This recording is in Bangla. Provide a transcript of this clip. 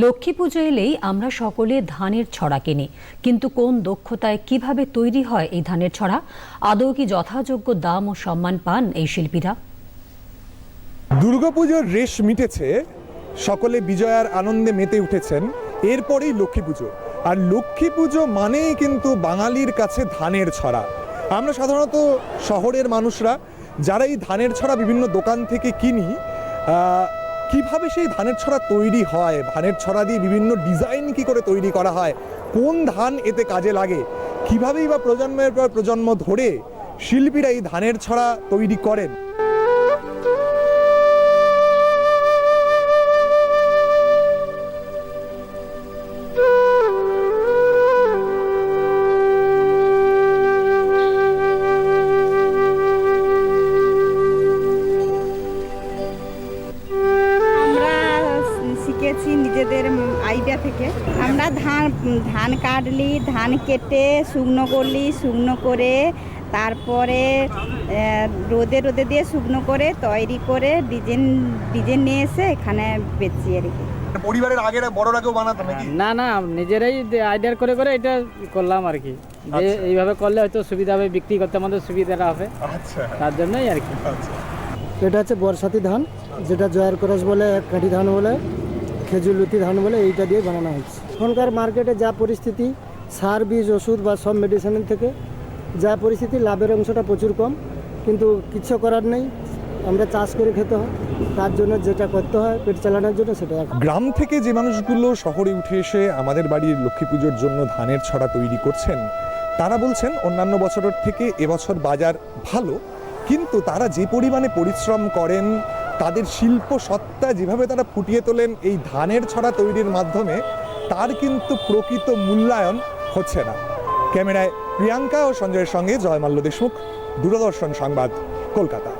লক্ষ্মী পুজো এলেই আমরা সকলে ধানের ছড়া কিনি। কিন্তু কোন দক্ষতায় কীভাবে তৈরি হয় এই ধানের ছড়া? আদৌ কি যথাযোগ্য দাম ও সম্মান পান এই শিল্পীরা? দুর্গাপুজোর রেশ মিটেছে, সকলে বিজয়ার আনন্দে মেতে উঠেছেন, এরপরেই লক্ষ্মী পুজো। আর লক্ষ্মী পুজো মানেই কিন্তু বাঙালির কাছে ধানের ছড়া। আমরা সাধারণত শহরের মানুষরা, যারা এই ধানের ছড়া বিভিন্ন দোকান থেকে কিনি কীভাবে সেই ধানের ছড়া তৈরি হয়? ধানের ছড়া দিয়ে বিভিন্ন ডিজাইন কি করে তৈরি করা হয়? কোন ধান এতে কাজে লাগে? কিভাবেই বা প্রজন্মের পর প্রজন্ম ধরে শিল্পীরা এই ধানের ছড়া তৈরি করেন? শিখেছি নিজেদের আইডিয়া থেকে। আমরা ধান ধান কাটলি ধান কেটে শুকনো করলি শুকনো করে তারপরে রোদে রোদে দিয়ে শুকনো করে তৈরি করে ডিজাইন ডিজাইন নিয়ে এসে এখানে বেচি আর কি। পরিবারের আগের বড়রাকেও বানাতো নাকি? না না নিজেরাই আইডিয়ার করে করে এটা করলাম আর কি। যে আচ্ছা। এইভাবে করলে হয়তো সুবিধা হবে বিক্রি করতে আমাদের সুবিধাটা হবে। আচ্ছা। তার জন্যই আর কি। আচ্ছা। এটা হচ্ছে বর্ষাতি ধান যেটা জয়ার করস বলে কাঠি ধান বলে। খেজুরলুতি ধান বলে এইটা দিয়ে বানানো হচ্ছে এখনকার মার্কেটে যা পরিস্থিতি, সার, বীজ, ওষুধ বা সব মেডিসিনের থেকে, যা পরিস্থিতি, লাভের অংশটা প্রচুর কম, কিন্তু কিচ্ছু করার নেই, আমরা চাষ করে খেতে হয়, তার জন্য যেটা করতে হয়, পেট চালানোর জন্য সেটা গ্রাম থেকে যে মানুষগুলো শহরে উঠে এসে আমাদের বাড়ির লক্ষ্মী পুজোর জন্য ধানের ছড়া তৈরি করছেন, তারা বলছেন অন্যান্য বছরের থেকে এবছর বাজার ভালো, কিন্তু তারা যে পরিমাণে পরিশ্রম করেন তাদের শিল্প সত্তা যেভাবে তারা ফুটিয়ে তোলেন, এই ধানের ছড়া তৈরির মাধ্যমে, তার কিন্তু প্রকৃত মূল্যায়ন হচ্ছে না। ক্যামেরায় প্রিয়াঙ্কা ও সঞ্জয়ের সঙ্গে জয়মাল্য দেশমুখ, দূরদর্শন সংবাদ, কলকাতা।